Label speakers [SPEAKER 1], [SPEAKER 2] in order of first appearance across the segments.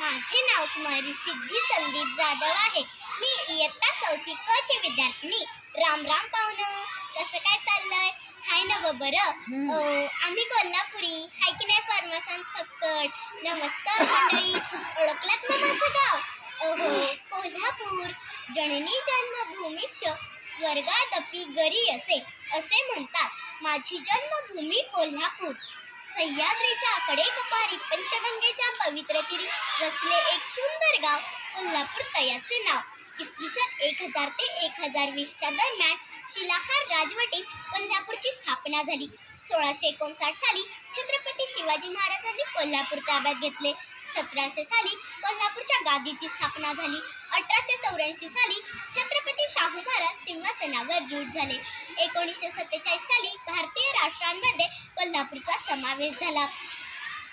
[SPEAKER 1] माझे नाव कुमारी सिद्धी संदीप जाधव आहे. मी इयत्ता चौथी क ची विद्यार्थिनी राम राम पाहुणं. कसं काय चाललंय? हाय नव बरं? आम्ही कोल्हापुरी. हाय की नाही परमसन फक्कड? नमस्कार मंडळी. ओळखलात ना माझं गाव? अहो कोल्हापूर. जननी जन्मभूमीच स्वर्गादपी गरी असे. असे म्हणतात. माझी जन्मभूमी कोल्हापूर. सह्याद्रीच्या कडे कपारी पंचगंगेच्या पवित्र तीरी वसले एक सुंदर गाव कोल्हापूर तयाचे नाव. इसवी सन एक हजार ते एक हजार वीसच्या दरम्यान शिलाहार राजवटीत कोल्हापूरची स्थापना झाली. सोळाशे एकोणसाठ साली छत्रपती शिवाजी महाराजांनी कोल्हापूर ताब्यात घेतले. सतराशे साली कोल्हापूरच्या गादीची स्थापना झाली. अठराशे चौऱ्याऐंशी साली छत्रपती शाहू महाराज सिंहासनावर रूढ झाले. एकोणीसशे सत्तेचाळीस साली भारतीय राष्ट्रांमध्ये कोल्हापूरचा समावेश झाला.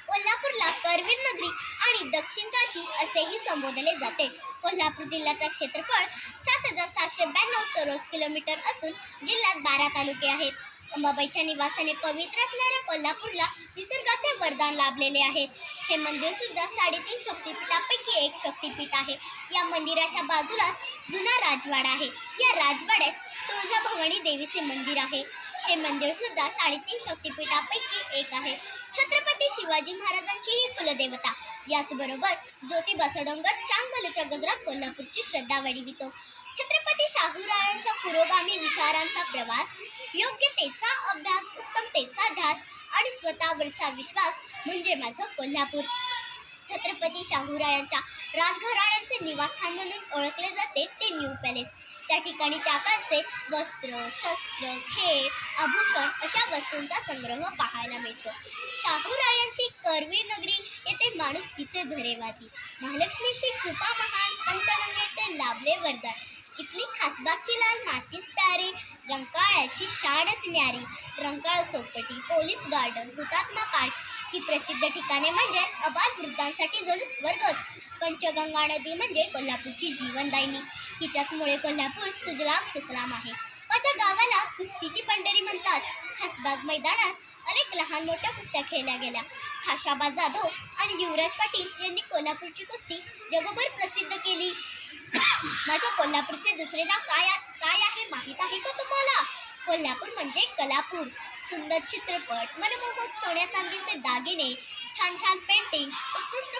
[SPEAKER 1] कोल्हापूरला करवीर नगरी आणि दक्षिण काशी असेही संबोधले जाते. कोल्हापूर जिल्ह्याचा क्षेत्रफळ सात हजार सातशे ब्याण्णव चौरस किलोमीटर असून जिल्ह्यात बारा तालुके आहेत. अंबाबाईच्या निवासाने पवित्र असणाऱ्या कोल्हापूरला निसर्गाचे वरदान लाभलेले आहे. हे मंदिर सुद्धा साडेतीन शक्तिपीठापैकी एक शक्तिपीठ आहे. या मंदिराच्या बाजूलाच जुना राजवाडा आहे. या राजवाड्यात तुळजाभवानी देवीचे मंदिर आहे. हे मंदिर सुद्धा साडेतीन शक्तिपीठापैकी एक आहे. छत्रपती शिवाजी महाराजांची ही कुलदेवता. याचबरोबर ज्योतिबाचा डोंगर चांगभलच्या गजरात कोल्हापूरची श्रद्धा वाढवितो. छत्रपती शाहूरायांच्या पुरोगामी विचारांचा प्रवास योग्यतेचा अभ्यास उत्तमतेचा ध्यास आणि स्वतःवरचा विश्वास म्हणजे माझं कोल्हापूर. छत्रपती शाहूरायांच्या राजघराण्यांचे निवासस्थान म्हणून ओळखले जाते ते न्यू पॅलेस. त्या ठिकाणी त्या काळचे वस्त्र शस्त्र खेळ आभूषण अशा वस्तूंचा संग्रह पाहायला मिळतो. शाहूरायांची करवीर नगरी येथे माणुसकीचे झरेवाती. महालक्ष्मीची कृपा महान पंचगंगेचे लाभले वरदान. इथली खासबागची लाल मातीच प्यारी रंकाळ्याची शाणच न्यारी. Rankala Chowpatty police garden Hutatma park. ही प्रसिद्ध ठिकाणे म्हणजे अबाल वृद्धांसाठी जणू स्वर्गच. पंचगंगा नदी म्हणजे कोल्हापूरची जीवनदायिनी. हिच्याचमुळे कोल्हापूर सुजलाम सुफलाम आहे. माझ्या गावाला कुस्तीची पंढरी म्हणतात. खासबाग मैदानात अनेक लहान मोठ्या कुस्त्या खेळल्या गेल्या. खाशाबा जाधव आणि युवराज पाटील यांनी कोल्हापूरची कुस्ती जगभर प्रसिद्ध केली. माझ्या कोल्हापूरचे दुसरे नाव काय काय आहे माहीत आहे का तुम्हाला? कोल्हापूर म्हणजे कलापूर. सुंदर चित्रपट मनमोहक सोन्या चांदीचे दागिने छान छान पेंटिंग उत्कृष्ट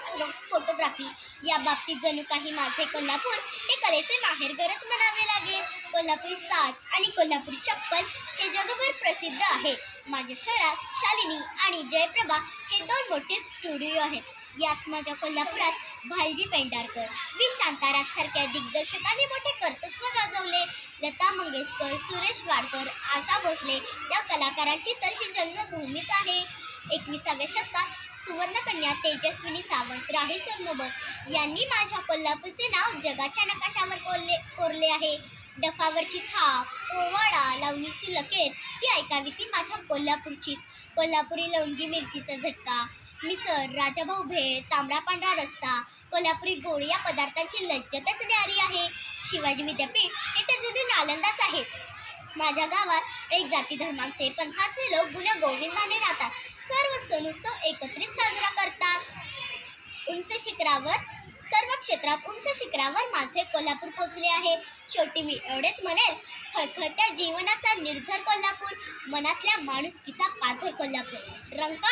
[SPEAKER 1] फोटोग्राफी या बाबतीत जणू काही माझे कोल्हापूर हे कलेचे माहेरघरच म्हणावे लागेल. कोल्हापुरी साज आणि कोल्हापुरी चप्पल हे जगभर प्रसिद्ध आहे. माझ्या शहरात शालिनी आणि जयप्रभा हे दोन मोठे स्टुडिओ आहेत. याच माझ्या कोल्हापुरात भालजी पेंढारकर वी शांताराज सारख्या दिग्दर्शकांनी मोठे कर्तृत्व गाजवले. लता मंगेशकर सुरेश वाडकर आशा भोसले या कलाकारांची तर ही जन्मभूमीच आहे. एकविसाव्या शतकात सुवर्णकन्या तेजस्विनी सावंत राही सरनोबत यांनी माझ्या कोल्हापूरचे नाव जगाच्या नकाशावर कोरले कोरले आहे. डफावरची थाप पोवाडा लावणीची लकेर ती ऐकावी ती माझ्या कोल्हापूरचीच. कोल्हापुरी लवंगी मिरचीचा झटका मिसळ राजाभाऊ भेळ तांबडा पांढरा रस्सा कोल्हापुरी गोड या पदार्थांची लज्जतच न्यारी आहे. शिवाजी विद्यापीठ हे तर जुने नालंदाच आहे. माझ्या गावात एक जाती धर्मांचे पंथाचे लोक गुण्या गोविंदाने राहतात. सर्व सण उत्सव एकत्रित साजरा करतात. उंच शिखरावर सर्व क्षेत्रात उंच शिखरावर माझे कोल्हापूर पोचले आहे. शेवटी मी एवढेच म्हणेल खळखळत्या जीवनाचा निर्झर कोल्हापूर मनातल्या माणुसकीचा पाझर कोल्हापूर. रंका